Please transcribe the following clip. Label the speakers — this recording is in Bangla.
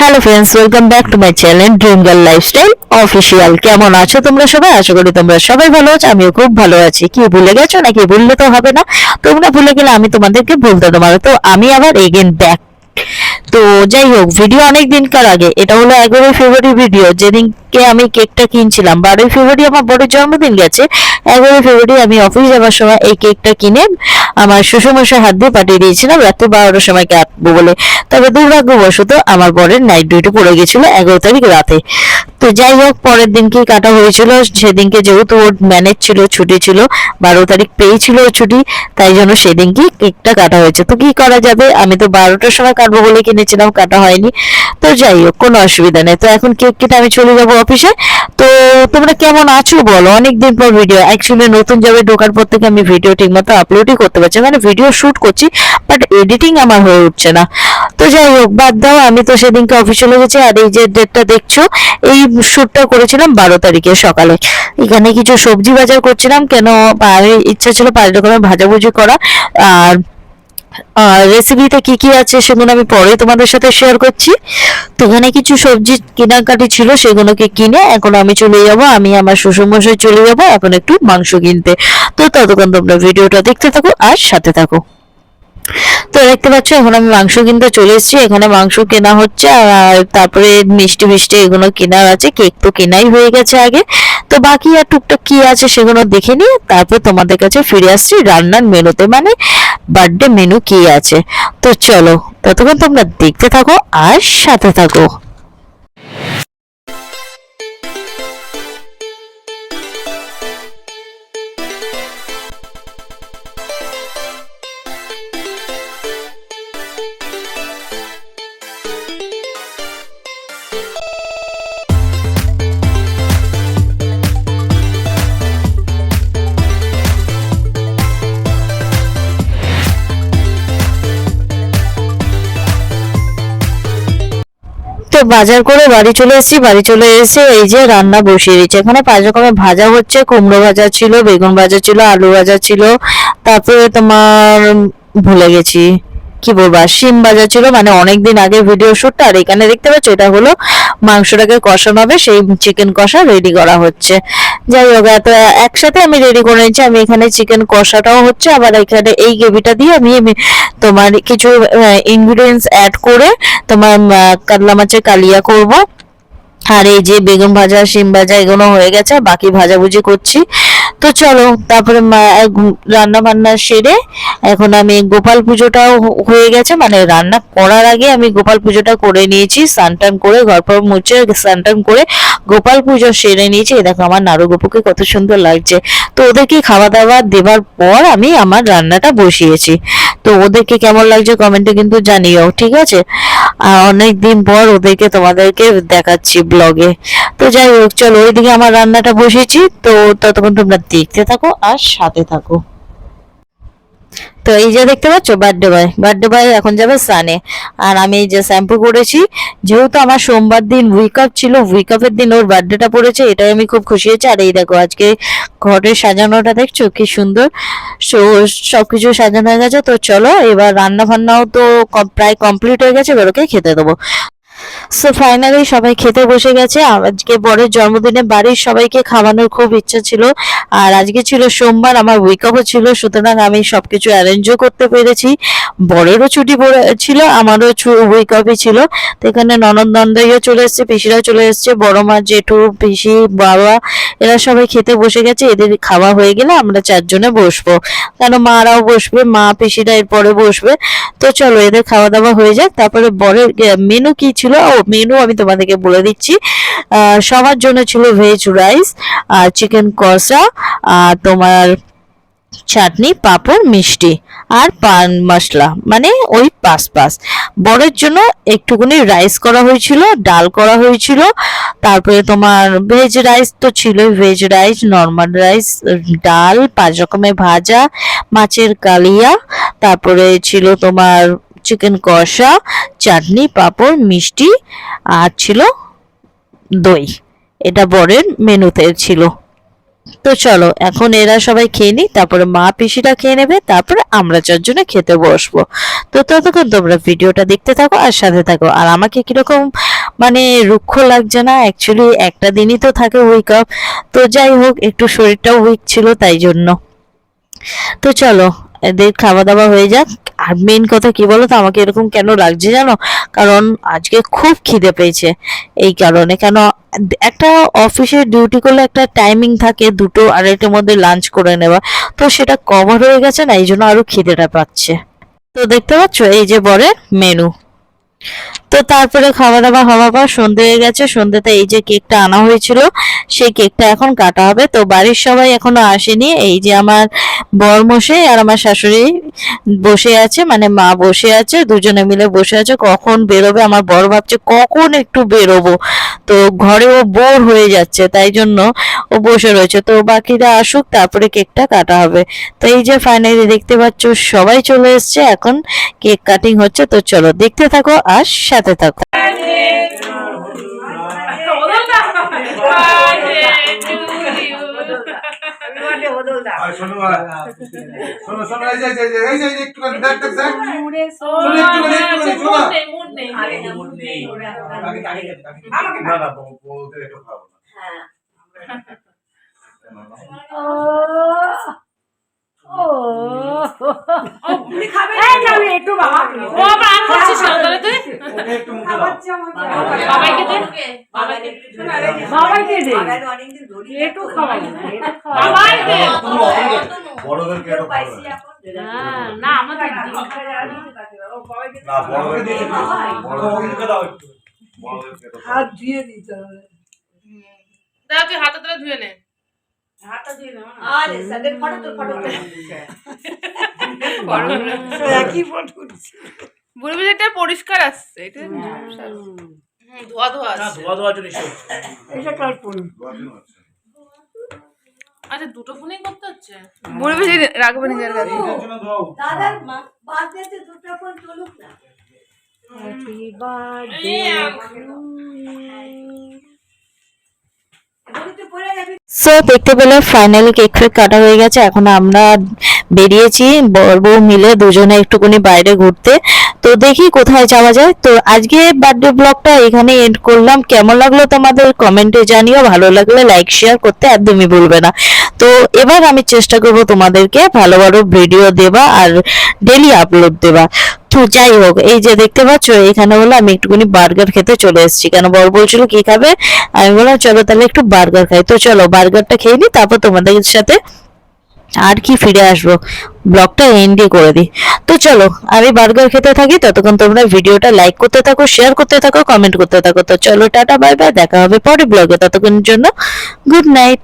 Speaker 1: Hello friends welcome back to my channel dream girl lifestyle official কেমন আছো তোমরা সবাই? আশা করি তোমরা সবাই ভালো আছো, আমিও খুব ভালো আছি। কি ভুলে গেছো? নাকি ভুললে তো হবে না? তোমরা ভুলে গেলে আমি তোমাদেরকে বলতে তোমার তো আমি আবার এগেন ব্যাক তো যাই হোক ভিডিও অনেক দিনকার আগে। এটা হলো এগারোই ফেব্রুয়ারি ভিডিও যেদিনকে আমি কেকটা কিনছিলাম, বারোই ফেব্রুয়ারি আমার বড় জন্মদিন গেছে। এগারোই ফেব্রুয়ারি আমি অফিস যাওয়ার সময় এই কেকটা কিনে আমার শ্বশুরমশাই হাত দিয়ে পাঠিয়ে দিয়েছিলাম। রাত্রি বারোটার সময় কাটবো বলে। তবে দুর্ভাগ্যবশত আমার বরের নাইট ডিউটি পড়ে গেছিল এগারো তারিখ রাতে। তো যাই হোক, পরের দিনকে কাটা হয়েছিল? সেদিনকে যেহেতু ওর ম্যানেজ ছিল, ছুটি ছিল, বারো তারিখ পেয়েছিল ছুটি, তাই জন্য সেদিনকে কেকটা কাটা হয়েছে। তো কি করা যাবে? আমি তো বারোটার সময় কাটবো বলে কিনেছিলাম, কাটা হয়নি। তো যাই হোক, কোনো অসুবিধা নেই। তো এখন কেক কেটে আমি চলে যাব অফিসে। তো তোমরা কেমন আছো বলো? অনেকদিন পর ভিডিও অ্যাকচুয়ালি নতুন যাবে ঢোকার পর থেকে আমি ভিডিও ঠিকমতো আপলোডই করতে পারছি মানে ভিডিও শুট করছি বাট এডিটিং আমার হয়ে উঠছে না। তো যাই হোক, বাদ দাও, আমি তো সেদিনকে অফিসে লেগেছি আর এই যে ডেটটা দেখছ, এই শ্যুটটা করেছিলাম বারো তারিখে সকালে। এখানে কিছু সবজি বাজার করছিলাম, কেন ইচ্ছা ছিল পাঁচ রকমের ভাজাভুজি করা। আর রেসিপিতে কি কি আছে সেগুলো আমি পরে তোমাদের সাথে শেয়ার করছি। তো এখানে কিছু সবজি কেনাকাটি ছিল, সেগুলোকে কিনে এখন আমি চলে যাব, আমি আমার শ্বশুরমশাই চলে যাব, এখন একটু মাংস কিনতে। তো ততক্ষণ তোমরা ভিডিওটা দেখতে থাকো আর সাথে থাকো। তো দেখতে পাচ্ছ, এখন আমি মাংস কিনতে চলে এসেছি। এখানে মাংস কেনা হচ্ছে, আর তারপরে মিষ্টি মিষ্টি এগুলো কেনার আছে, কেক তো কেনাই হয়ে গেছে আগে। তো বাকি আর টুকটাক কি আছে সেগুলো দেখে নিয়ে তারপর তোমাদের কাছে ফিরে আসছি রান্নার মেনুতে মানে বার্থডে মেনু কি আছে। তো চলো, ততক্ষণ তোমরা দেখতে থাকো আর সাথে থাকো। তো বাজার করে বাড়ি চলে এসেছি, বাড়ি চলে এসে এই যে রান্না বসিয়ে দিচ্ছে এখানে পাঁচ রকমের ভাজা হচ্ছে, কুমড়ো ভাজা ছিল, বেগুন ভাজা ছিল, আলু ভাজা ছিল, তারপরে তোমার ভুলে গেছি। কি বলব সিম ভাজা ছিল মানে অনেকদিন আগে ভিডিও শুটটা আর এখানে দেখতে পাচ্ছ, এটা হলো মাংসটাকে কষানো হবে, সেই চিকেন কষা রেডি করা হচ্ছে। যাই হোক এত একসাথে আমি রেডি করে নিয়েছি। আমি এখানে চিকেন কষাটাও হচ্ছে, আবার এখানে এই গ্রেভিটা দিয়ে আমি তোমার কিছু ইনগ্রিডিয়েন্টস অ্যাড করে তোমার কাতলা মাছের কালিয়া করব। আর এই যে বেগুন ভাজা, শিম ভাজা, এগুলো হয়ে গেছে বাকি ভাজাভুজি করছি। তো চলো, তারপরে রান্না বান্না সেরে এখন আমি গোপাল পুজোটাও হয়ে গেছে। মানে রান্না করার আগে আমি গোপাল পুজোটা করে নিয়েছি, স্নান টান করে, ঘর পর মুছে স্নান টান করে গোপাল পুজো সেরে নিয়েছি। দেখো আমার নাড়ু গোপুকে কত সুন্দর লাগছে। তো ওদেরকে খাওয়া দাওয়া দেওয়ার পর আমি আমার রান্নাটা বসিয়েছি। তো ওদেরকে কেমন লাগছে কমেন্টে কিন্তু জানিও, ঠিক আছে? অনেক দিন পর ওদেরকে তোমাদেরকে দেখাচ্ছি ব্লগে তো যাই হোক, চলো ওইদিকে আমার রান্নাটা বসেছি। তো ততক্ষণ তোমরা দেখতে থাকো আর সাথে থাকো। তো এই যে দেখতে পাচ্ছ বার্থডে বয় বার্থডে বয় এখন যাবে স্নানে আর আমি এই যে শ্যাম্পু করেছি, যেহেতু আমার সোমবার দিন উইক আপ ছিল উইক আপের দিন ওর বার্থডেটা পড়েছে, এটাই আমি খুব খুশি হয়েছি। আর এই দেখো, আজকে ঘরের সাজানোটা দেখছ, কি সুন্দর। সো কিছু সাজানো হয়ে গেছে, তো চলো এবার রান্না বান্নাও তো প্রায় কমপ্লিট হয়ে গেছে, এবার ওকে খেতে দেবো। সো ফাইনালি সবাই খেতে বসে গেছে। আজকে বরের জন্মদিনে বাড়ির সবাইকে খাওয়ানোর খুব ইচ্ছা ছিল। আর আজকে ছিল সোমবার, আমার উইক আপও ছিল, সুতরাং আমি সবকিছু অ্যারেঞ্জও করতে পেরেছি। বরেরও ছুটি ছিল, আমারও উইক আপই ছিল। তো এখানে ননদ নন্দাইও চলে এসছে, পিসিরাও চলে এসছে বড় মা জেঠু, পিসি, বাবা, এরা সবাই খেতে বসে গেছে। এদের খাওয়া হয়ে গেলে আমরা চারজনে বসবো। কেন মারাও বসবে, মা, পিসিরা এরপরে বসবে। তো চলো, এদের খাওয়া দাওয়া হয়ে যাক। তারপরে বরের মেনু কি ছিল? ও মেনু আমি তোমাদেরকে বলে দিচ্ছি। সবার জন্য ছিল ভেজ রাইস আর চিকেন কষা, আর তোমার চাটনি, পাঁপড়, মিষ্টি, আর পান মশলা মানে ওই পাঁচ পাঁচ বরের জন্য একটুখানি রাইস করা হয়েছিল, ডাল করা হয়েছিল, তারপরে তোমার ভেজ রাইস তো ছিলই ভেজ রাইস নর্মাল রাইস ডাল, পাঁচ রকমের ভাজা, মাছের কালিয়া, তারপরে ছিল তোমার চিকেন কষা, চাটনি, পাঁপড়, মিষ্টি আর ছিল দই। এটা বরের মেনুতে ছিল। তো চলো, এখন এরা সবাই খেয়ে নি তারপরে মা পিসিরা খেয়ে নেবে, তারপরে আমরা চারজনে খেতে বসবো। তো ততক্ষণ তোমরা ভিডিওটা দেখতে থাকো আর সাথে থাকো। আর আমাকে কীরকম মানে রুক্ষ লাগছে না? অ্যাকচুয়ালি একটা দিনই তো থাকে উইক অফ তো যাই হোক, একটু শরীরটাও উইক ছিল, তাই জন্য। তো চলো, এদের খাওয়া দাওয়া হয়ে যাক। আর মেন কথা কি বলো তো আমাকে এরকম কেন লাগছে জানো? কারণ আজকে খুব খিদে পেয়েছে এই কারণে। কেন একটা অফিসের ডিউটি করলে একটা টাইমিং থাকে দুটো আড়াইটার মধ্যে লাঞ্চ করে নেওয়া। তো সেটা কভার হয়ে গেছে না এই জন্য আরও খিদেটা পাচ্ছে। তো দেখতে পাচ্ছ? এই যে বরের মেনু তো তারপরে খাওয়া দাওয়া হওয়ার পর সন্ধে হয়ে গেছে। সন্ধেতে এই যে কেকটা আনা হয়েছিল, সেই কেকটা এখন কাটা হবে। তো বাড়ির সবাই এখনও আসেনি। এই যে আমার বর মশে আর আমার শাশুড়ি বসে আছে মানে মা বসে আছে, দুজনে মিলে বসে আছে। কখন বেরোবে আমার বর ভাবছে, কখন একটু বেরোবো? তো ঘরে ও বোর হয়ে যাচ্ছে, তাই জন্য ও বসে রয়েছে। তো বাকিরা আসুক, তারপরে কেকটা কাটা হবে। তো এই যে ফাইনালি দেখতে পাচ্ছ, সবাই চলে এসছে, এখন কেক কাটিং হচ্ছে। তো চলো দেখতে থাকো আর সাথে থাকো।
Speaker 2: আর শোনো আর, শোনো শোনো এই এই যে, এই যে, এই যে এই যে দেখ দেখ দেখ। শোনো। একটুখানি একটুখানি শোনো। না না বউ- একটু খাব না?
Speaker 3: ও আবার আম খাচ্ছিস না তাহলে তুই।
Speaker 2: একটু মুখে দাও।
Speaker 3: দে
Speaker 4: বাবাইকে দে
Speaker 5: একটু খাওয়াই
Speaker 3: বাবাই দে
Speaker 2: বড়দেরকে একটু খাব না
Speaker 3: না আমাদের
Speaker 2: না বড়দেরকে বড়দেরকে দাও একটু বড়দেরকে
Speaker 4: হাত ধুয়ে দিতে হবে
Speaker 3: দাদা তুই হাতে তাহলে ধুয়ে নে
Speaker 4: একই ফটো উঠছে
Speaker 3: বলবি এটা পরিষ্কার আসছে এটা হুম, ধোয়া ধোয়া আসছে
Speaker 4: এটা কার।
Speaker 3: আচ্ছা দুটো ফোনেই করতে হচ্ছে? বলবি যে রাখবে নিজের কাছে।
Speaker 2: এইটার জন্য দাও।
Speaker 5: দাদার মা- বার্থডেতে দুটো ফোন চলুক না।
Speaker 4: হ্যাপি বার্থডে
Speaker 1: সো দেখতে পেলে ফাইনালি কেক ফেক কাটা হয়ে গেছে। এখন আমরা বেরিয়েছি বর বউ মিলে দুজনে একটুখানি বাইরে ঘুরতে। তো দেখি কোথায় যাওয়া যায়। তো আজকে বার্থডে ব্লগটা এখানে এন্ড করলাম। কেমন লাগল তোমাদের কমেন্টে জানিও। ভালো লাগলে লাইক শেয়ার করতে একদমই ভুলবে না। তো এবার আমি চেষ্টা করব তোমাদেরকে ভালো ভালো ভিডিও দেবা আর ডেলি আপলোড দেবা তো যাই হোক, এই যে দেখতে পাচ্ছ, এখানে হলো আমি একটুখানি বার্গার খেতে চলে এসেছি। কেন বর বলছিল কি খাবে? আমি বললাম, চলো তাহলে একটু বার্গার খাই। তো চলো, বার্গারটা খেয়ে নিই, তারপর তোমাদের সাথে আর কি ফিরে আসব। ব্লগটা এন্ডে করে দিই। তো চলো, আমি বার্গার খেতে থাকি, ততক্ষণ তোমরা ভিডিওটা লাইক করতে থাকো শেয়ার করতে থাকো কমেন্ট করতে থাকো। তো চলো, টাটা বাই বাই দেখা হবে পরে ব্লগে। ততক্ষণের জন্য গুড নাইট